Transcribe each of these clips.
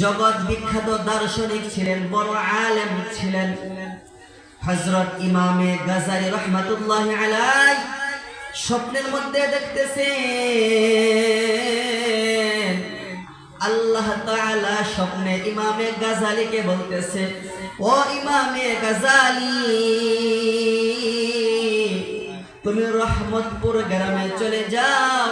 জগৎ বিখ্যাত দার্শনিক ছিলেন, বড় আলেম ছিলেন। হজরত ইমামে গাজারি রহমাতুল্লাহ আলাই স্বপ্নের মধ্যে দেখতেছে আল্লাহ তাআলা স্বপ্নে ইমামে গাজালিকে বলতেছে, ও ইমামে গাজালি, তুমি রহমতপুর গ্রামে চলে যাও।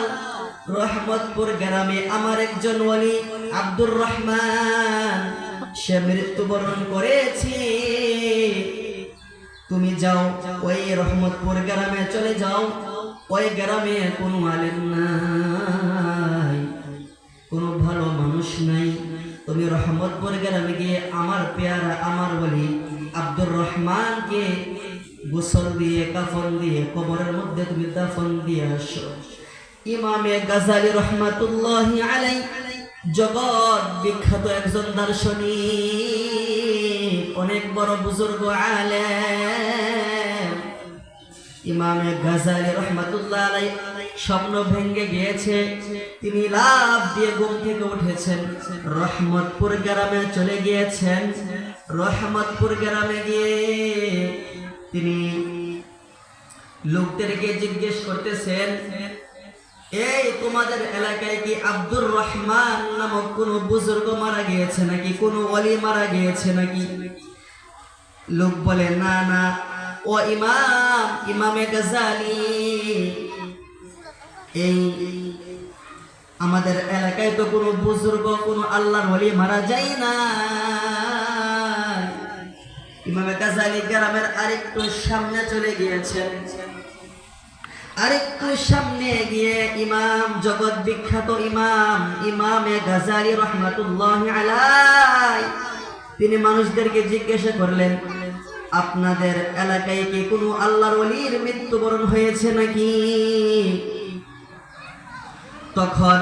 রহমতপুর গ্রামে আমার একজন ওলি আব্দুর রহমান, সে মৃত্যুবরণ করেছে। তুমি যাও, ওই রহমতপুর গ্রামে চলে যাও। ওই গ্রামে কোনো আলেম নাই, কোনো ভালো মানুষ নাই। তুমি রহমতপুর গ্রামে গিয়ে আমার পেয়ারা, আমার বলি আব্দুর রহমানকে গোসল দিয়ে, কাফন দিয়ে, কবরের মধ্যে তুমি দাফন দিয়ে আসো। ইমামে গাজালি রহমাতুল্লাহ আলাই জগৎ বিখ্যাত একজন দার্শনিক, অনেক বড় বুজুর্গ আলে ইমামে গাজালি রহমাতুল্লাহ আলাই স্বপ্ন ভেঙ্গে গিয়েছে। তিনি লাভ দিয়ে ঘুম থেকে উঠেছেন। রহমতপুর গ্রামে চলে গিয়েছেন। রহমতপুর গ্রামে গিয়ে তিনি লোকদেরকে জিজ্ঞেস করতেছেন এই, তোমাদের এলাকায় কি আব্দুর রহমান নামক কোন বুজুর্গ মারা গিয়েছে নাকি? কোন অলি মারা গিয়েছে নাকি? লোক বলে, না না। ও ইমাম, ইমামে গাজালি। এই, আমাদের এলাকায় তো কোনো বুজুর্গ, কোনো আল্লাহর ওলি মারা যায় না। ইমামে গাজালি গ্রামের আরেকটু সামনে চলে গিয়েছেন। আরেকটু সামনে গিয়ে ইমাম, জগৎ বিখ্যাত ইমাম, ইমামে গাজালি রহমাতুল্লাহ আলাই তিনি মানুষদেরকে জিজ্ঞাসা করলেন, আপনাদের এলাকায় কি কোনো আল্লাহর ওলির মৃত্যুবরণ হয়েছে নাকি? তখন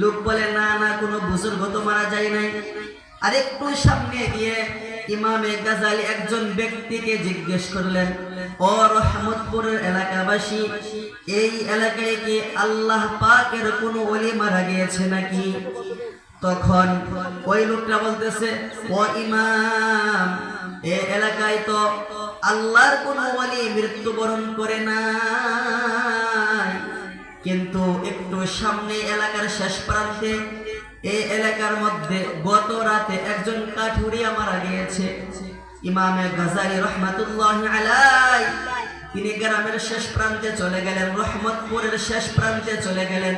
লোক বলে, না না, কোনো বুজুর্গ তো মারা যায় নাই। আরেকটু সামনে গিয়ে ইমামে গাজালি একজন ব্যক্তিকে জিজ্ঞেস করলেন, ও রহমতপুরের এলাকাবাসী, এই এলাকায় কি আল্লাহ পাকের কোনো অলি মারা গিয়েছে নাকি? তখন ওই লোকটা বলতেছে, ও ইমাম, এ এলাকায় তো আল্লাহর কোন ওলি মৃত্যুবরণ করে না কিন্তু একটু সামনে এলাকার শেষ প্রান্তে এই এলাকার মধ্যে গত রাতে একজন কাঠুরিয়া মারা গিয়েছে। ইমামে গাজালি রহমাতুল্লাহ আলাই তিনি গ্রামের শেষ প্রান্তে চলে গেলেন, রহমতপুরের শেষ প্রান্তে চলে গেলেন।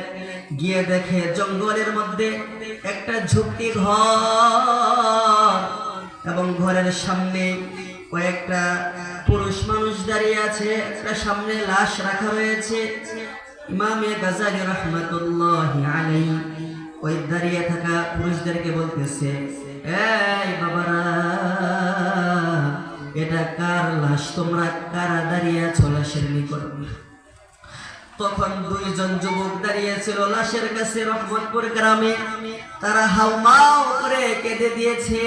গিয়ে দেখে জঙ্গলের মধ্যে একটা ঝুপটি ঘর এবং ঘরের সামনে কয়েকটা পুরুষ মানুষ দাঁড়িয়ে আছে, একটা সামনে লাশ রাখা রয়েছে। ইমামে গাজালি রহমাতুল্লাহ আলাই ওই দাঁড়িয়ে থাকা পুরুষদেরকে বলতেছে, এই বাবারা, এটা কার লাশ? তোমরা কারা দাঁড়িয়ে আছো লাশের নিকট? তখন দুইজন যুবক দাঁড়িয়ে ছিল লাশের কাছে রহমতপুর গ্রামে। তারা হাউমাউ করে কেঁদে দিয়েছে।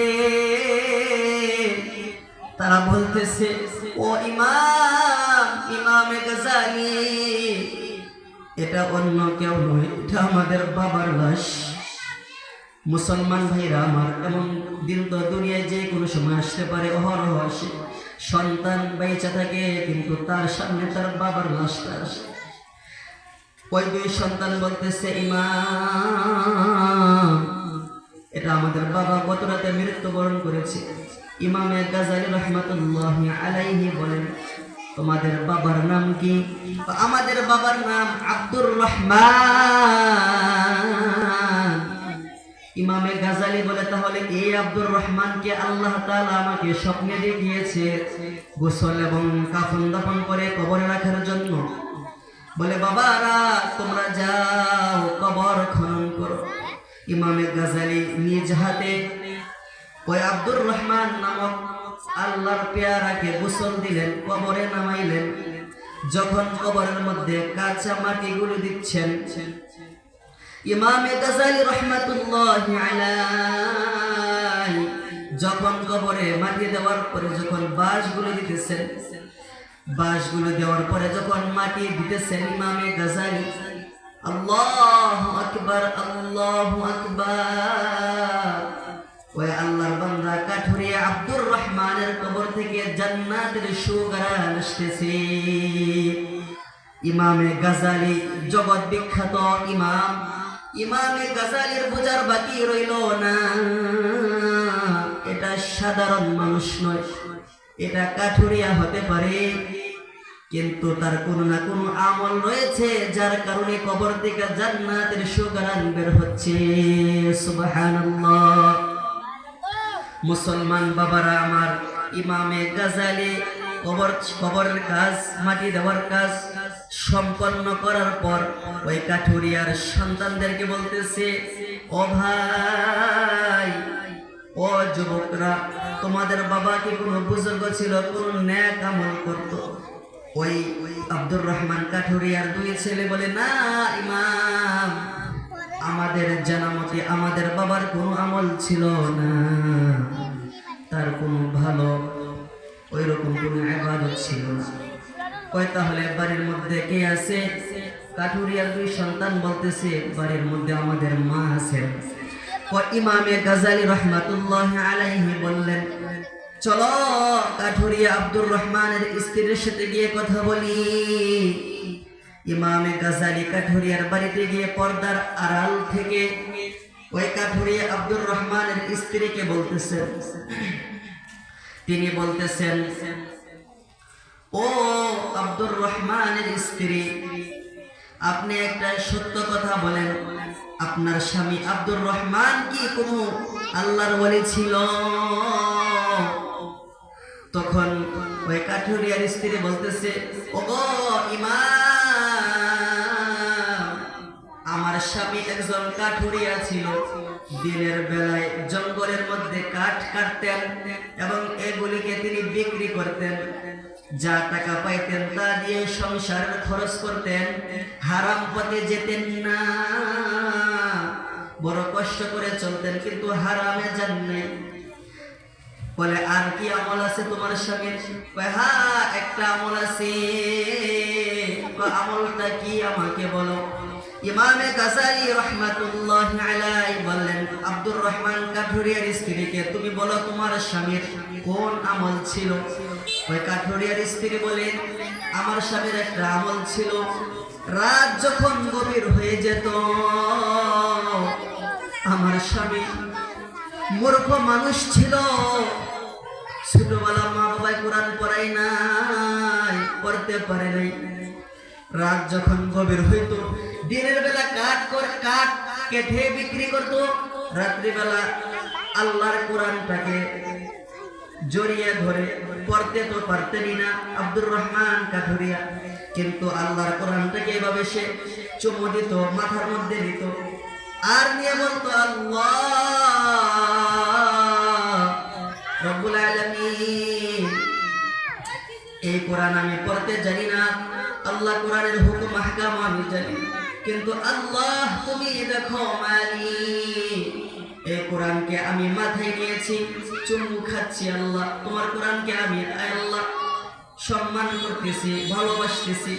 তারা বলতেছে, ও ইমাম, ইমামে গাজালি এটা অন্য কেউ নয়, এটা আমাদের বাবার লাশ। মুসলমান ভাইরা আমার, এমন দিন তো দুনিয়ায় যে কোনো সময় আসতে পারে, অহরহ আসে। সন্তান বেঁচে থাকে, কিন্তু তার সামনে তার বাবার লাশটা আসে। ওই দুই সন্তান বলতেছে, ইমাম। এটা আমাদের বাবা গত রাতে মৃত্যুবরণ করেছে। ইমামে গাজালি রহমতুল্লাহ আলাইহি বলেন তোমাদের বাবার নাম কি? আমাদের বাবার নাম আব্দুর রহমান। ইমামে গাজালি বলে, তাহলে এই আব্দুর রহমানকে আল্লাহ তাআলা আমাকে স্বপ্নে দেখিয়েছে, গোসল এবং কাফন দাফন করে কবরে রাখার জন্য। বলে বাবারা তোমরা যাও, কবর খনন করো। ইমামে গাজালি নিজ হাতে, ওই আব্দুর রহমান নামক আল্লাহর পেয়ারাকে গোসল দিলেন, কবরে নামাইলেন। যখন কবরের মধ্যে কাঁচা মাটিগুলো দিচ্ছেন, ইমামে গাজালি রহমাতুল্লাহ যখন কবরে মাটি দেওয়ার পরে যখন বাঁশগুলো দিতেছেন, বাঁশগুলো দেওয়ার পরে যখন মাটি দিতেছেন ইমামে গাজালি, আল্লাহ আকবার আল্লাহ আকবার। ওই আল্লাহর বান্দা কাঠুরিয়া আব্দুর রহমানের কবর থেকে জান্নাতের সুগান আসতেছে। ইমামে গাজালি জগৎ বিখ্যাত ইমাম। ইমামে গাজালির বোঝার বাকি রইল না। এটা সাধারণ মানুষ নয়, এটা কাঠুরিয়া হতে পারে। কিন্তু তার কোনো না কোন আমল রয়েছে, যার কারণে কবর থেকে জান্নাতের সুগান বের হচ্ছে। সুবহানাল্লাহ। মুসলমান বাবারা আমার, ইমামে গাজালি কবর কবরের কাজ, মাটি দেওয়ার কাজ সম্পন্ন করার পর ওই কাঠুরিয়ার সন্তানদেরকে বলতেছে, ও ভাই, ও যুবকরা, তোমাদের বাবা কি কোনো বুজুর্গ ছিল, কোন ন্যাক আমল করত? ওই আব্দুর রহমান কাঠুরিয়ার দুই ছেলে বলে, না, ইমাম। আমাদের জানা মতে আমাদের বাবার কোনো আমল ছিল না। তার কোনো ভালো ওই রকম কোনো আবাদত ছিল না। কয়, তাহলে বাড়ির মধ্যে কে আছে? কাঠুরিয়ার দুই সন্তান বলতেছে, বাড়ির মধ্যে আমাদের মা কয়, ইমামে গাজালি রহমাতুল্লাহ আলাইহি বললেন, চলো কাঠুরিয়া আব্দুর রহমানের স্ত্রীর সাথে গিয়ে কথা বলি। ইমামে গাজালি কাঠুরিয়ার বাড়িতে গিয়ে পর্দার আড়াল থেকে ওই কাঠুরিয়া আব্দুর রহমানের স্ত্রীকে বলতেছেন। তিনি বলতেছেন, ও আব্দুর রহমানের স্ত্রী, আপনি একটা সত্য কথা বলেন। আপনার স্বামী আব্দুর রহমান কি কোনো আল্লাহর ওয়ালি ছিল? তখন ওই কাঠুরিয়ার স্ত্রী বলতেছে ও গো ইমাম আমার স্বামী একজন কাঠুরিয়া ছিল। দিনের বেলায় জঙ্গলের মধ্যে কাঠ কাটতেন এবং এগুলিকে তিনি বিক্রি করতেন। যা টাকা পাইতেন তা দিয়ে সংসারের খরচ করতেন। হারাম পথে যেতেন না। বড় কষ্ট করে চলতেন কিন্তু হারামে যান নাই। বলে, আর কি আমল আছে তোমার স্বামীর? হ্যাঁ একটা আমল আছে। আমলটা কি আমাকে বলো? ইমামে গাজালি রহমাতুল্লাহ আলাই বললেন, আব্দুর রহমান কাঠুরিয়ার স্ত্রীকে তুমি বলো তোমার স্বামীর কোন আমল ছিল? ওই কাঠুরিয়ার স্ত্রী বলেন আমার স্বামীর একটা আমল ছিল, রাত যখন গভীর হয়ে যেত, আমার স্বামী মূর্খ মানুষ ছিল। ছোটবেলা মা বাবাই কোরআন পড়াই নাই, পড়তে পারে নাই। রাত যখন গভীর হইতো দিনের বেলা কাঠ করে, কাঠ কেটে বিক্রি করত। রাত্রিবেলা আল্লাহর কোরআনটাকে জড়িয়ে ধরে, পড়তে তো পারতেনই না আব্দুর রহমান কাঠুরিয়া। কিন্তু আল্লাহর কোরআনটাকে এভাবে সে চুমো দিত, মাথার মধ্যে দিত। আর নিয়ে বলতো, আল্লাহ এই কোরআন আমি পড়তে জানি না। আল্লাহ কোরআনের হুকুম আহকাম আমি জানি না। কিন্তু আল্লাহ, তুমি দেখো মালি এই কোরআনকে আমি মাথায় নিয়েছি, চুমু খাচ্ছি আল্লাহ। তোমার কোরআনকে আমি আল্লাহ সম্মান করতেছি, ভালোবাসতেছি।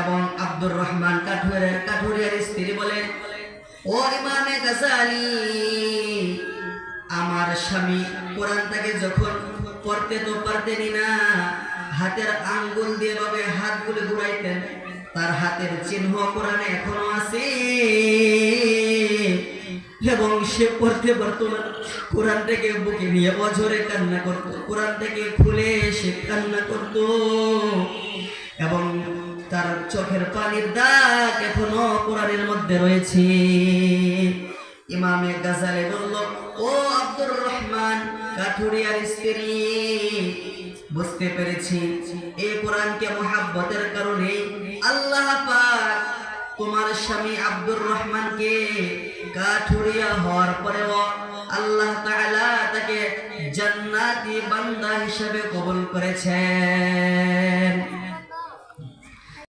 এবং আব্দুর রহমান কাঠুরিয়ার কাঠুরিয়ার স্ত্রী বলে ও ইমামে গাজালি, আমার স্বামী কোরআনটাকে যখন পড়তে তো পারতেনি না, হাতের আঙ্গুল দিয়ে ভাবে হাতগুলো ঘুরাইতেন তার হাতের চিহ্ন কোরআনে এখনও আছে। এবং সে পড়তে পারতো না কোরআন থেকে বুকে নিয়ে অঝরে কান্না করতো, কোরআন থেকে খুলে সে কান্না করতো। এবং তার চোখের পানির দাগ এখনও কোরআনের মধ্যে রয়েছে। ইমামে গাজালে বলল, ও আব্দুর রহমান, কাঠুরিয়ার স্ত্রী বুঝতে পেরেছি। এই কোরআনকে মোহাব্বতের কারণে আল্লাহ পাক তোমার স্বামী আব্দুর রহমানকে কাঠুরিয়া হওয়ার পরেও আল্লাহ তাকে জান্নাতি বান্দা হিসেবে কবুল করেছেন।